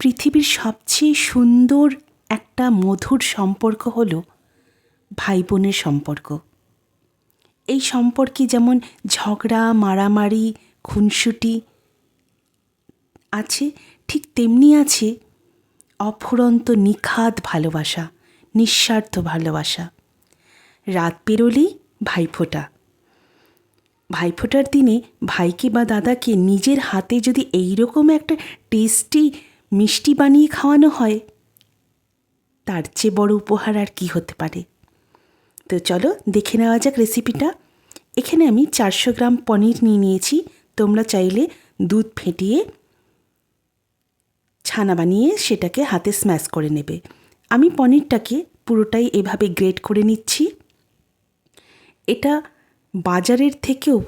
পৃথিবীর সবচেয়ে সুন্দর একটা মধুর সম্পর্ক হলো ভাই বোনের সম্পর্ক। এই সম্পর্কে যেমন ঝগড়া, মারামারি, খুনসুটি আছে, ঠিক তেমনি আছে অফুরন্ত নিখাদ ভালোবাসা, নিঃস্বার্থ ভালোবাসা। রাত পেরোলেই ভাইফোঁটা। ভাইফোঁটার দিনে ভাইকে বা দাদাকে নিজের হাতে যদি এই রকম একটা টেস্টি মিষ্টি বানিয়ে খাওয়ানো হয়। তার চেয়ে বড় উপহার আর কি হতে পারে? তো চলো দেখে নেওয়া যাক রেসিপিটা। এখানে আমি চারশো গ্রাম পনির নিয়ে নিয়েছি। তোমরা চাইলে দুধ ফেটিয়ে ছানা বানিয়ে সেটাকে হাতে স্ম্যাশ করে নেবে। আমি পনিরটাকে পুরোটাই এভাবে গ্রেট করে নিচ্ছি। এটা বাজারের থেকেও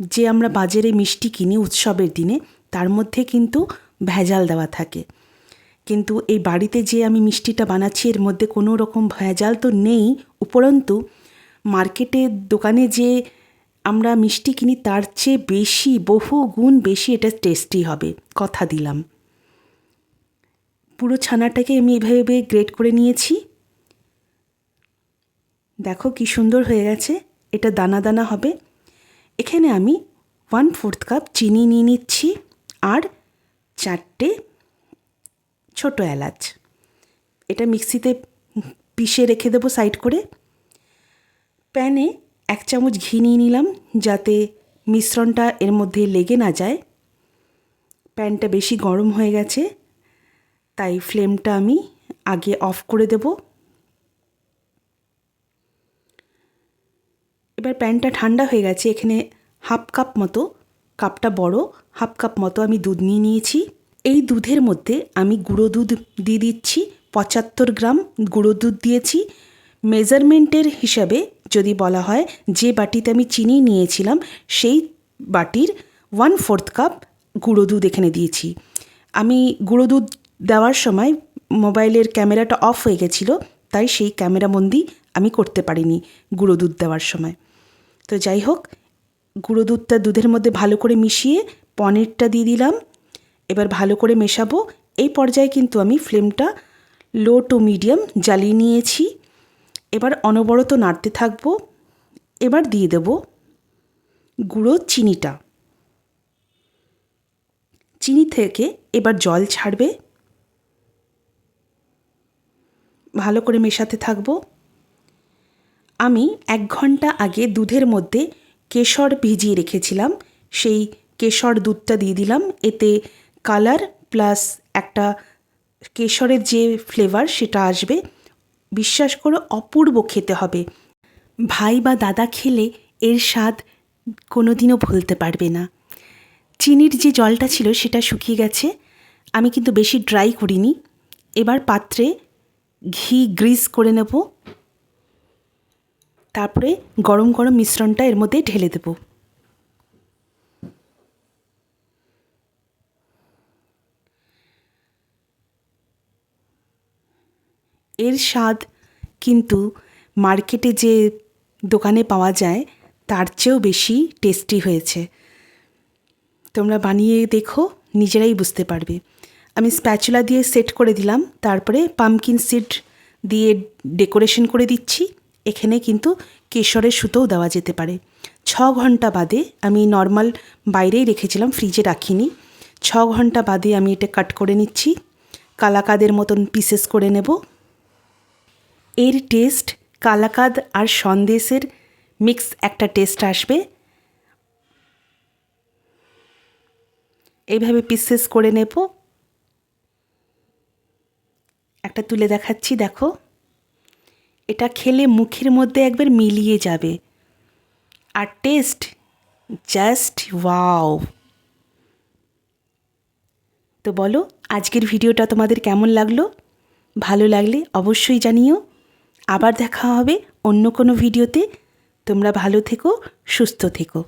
যে আমরা বাজারে মিষ্টি কিনি উৎসবের দিনে, তার মধ্যে কিন্তু ভেজাল দেওয়া থাকে। কিন্তু এই বাড়িতে যে আমি মিষ্টিটা বানাচ্ছি, এর মধ্যে কোনো রকম ভেজাল তো নেই। উপরন্তু মার্কেটের দোকানে যে আমরা মিষ্টি কিনি, তার চেয়ে বেশি, বহু গুণ বেশি এটা টেস্টি হবে, কথা দিলাম। পুরো ছানাটাকে আমি এভাবে গ্রেট করে নিয়েছি। দেখো কি সুন্দর হয়ে গেছে, এটা দানা দানা হবে। এখানে আমি ওয়ান ফোর্থ কাপ চিনি নিয়ে নিচ্ছি, আর চারটে ছোটো এলাচ। এটা মিক্সিতে পিষে রেখে দেবো সাইড করে। প্যানে এক চামচ ঘি নিয়ে নিলাম যাতে মিশ্রণটা এর মধ্যে লেগে না যায়। প্যানটা বেশি গরম হয়ে গেছে, তাই ফ্লেমটা আমি আগে অফ করে দেব। এবার প্যানটা ঠান্ডা হয়ে গেছে, এখানে হাফ কাপ মতো। কাপটা বড়, হাফ কাপ মতো আমি দুধ নিয়ে নিয়েছি। এই দুধের মধ্যে আমি গুঁড়ো দুধ দিয়ে দিচ্ছি, পঁচাত্তর গ্রাম গুঁড়ো দুধ দিয়েছি। মেজারমেন্টের হিসাবে যদি বলা হয়, যে বাটিতে আমি চিনি নিয়েছিলাম, সেই বাটির ওয়ান ফোর্থ কাপ গুঁড়ো দুধ এখানে দিয়েছি। আমি গুঁড়ো দুধ দেওয়ার সময় মোবাইলের ক্যামেরাটা অফ হয়ে গেছিল, তাই সেই ক্যামেরাবন্দি আমি করতে পারিনি গুঁড়ো দুধ দেওয়ার সময়। তো যাই হোক গুঁড়ো দুধটা দুধের মধ্যে ভালো করে মিশিয়ে পনিরটা দিয়ে দিলাম। এবার ভালো করে মেশাবো। এই পর্যায়ে কিন্তু আমি ফ্লেমটা লো টু মিডিয়াম জ্বালিয়ে নিয়েছি। এবার অনবরত নাড়তে থাকব। এবার দিয়ে দেব গুঁড়ো চিনিটা। চিনি থেকে এবার জল ছাড়বে। ভালো করে মেশাতে থাকব। আমি এক ঘণ্টা আগে দুধের মধ্যে কেশর ভিজিয়ে রেখেছিলাম। সেই কেশর দুধটা দিয়ে দিলাম। এতে কালার প্লাস একটা কেশরের যে ফ্লেভার সেটা আসবে। বিশ্বাস করে, অপূর্ব খেতে হবে। ভাই বা দাদা খেলে এর স্বাদ কোনো দিনও ভুলতে পারবে না। চিনির যে জলটা ছিল সেটা শুকিয়ে গেছে। আমি কিন্তু বেশি ড্রাই করিনি। এবার পাত্রে ঘি গ্রিস করে নেব। তারপরে গরম গরম মিশ্রণটা এর মধ্যে ঢেলে দেব। এর স্বাদ কিন্তু মার্কেটে যে দোকানে পাওয়া যায়, তার চেয়েও বেশি টেস্টি হয়েছে। তোমরা বানিয়ে দেখো, নিজেরাই বুঝতে পারবে। আমি স্প্যাচুলা দিয়ে সেট করে দিলাম, তারপরে পামকিন সিড দিয়ে ডেকোরেশন করে দিচ্ছি। এখানে কিন্তু কেশরের সুতোও দেওয়া যেতে পারে। ছ ঘণ্টা বাদে আমি নর্মাল বাইরেই রেখেছিলাম ফ্রিজে রাখিনি। ছ ঘণ্টা বাদে আমি এটা কাট করে নিচ্ছি। কালাকাদের মতন পিসেস করে নেব। এর টেস্ট কালাকাদ আর সন্দেশের মিক্স একটা টেস্ট আসবে। এইভাবে পিসেস করে নেব। একটা তুলে দেখাচ্ছি, দেখো। এটা খেলে মুখের মধ্যে একবার মিলিয়ে যাবে। আর টেস্ট, জাস্ট ওয়াও। তো বলো, আজকের ভিডিওটা তোমাদের কেমন লাগল? ভালো লাগলে অবশ্যই জানিও। আবার দেখা হবে অন্য কোনো ভিডিওতে। তোমরা ভালো থেকো, সুস্থ থেকো।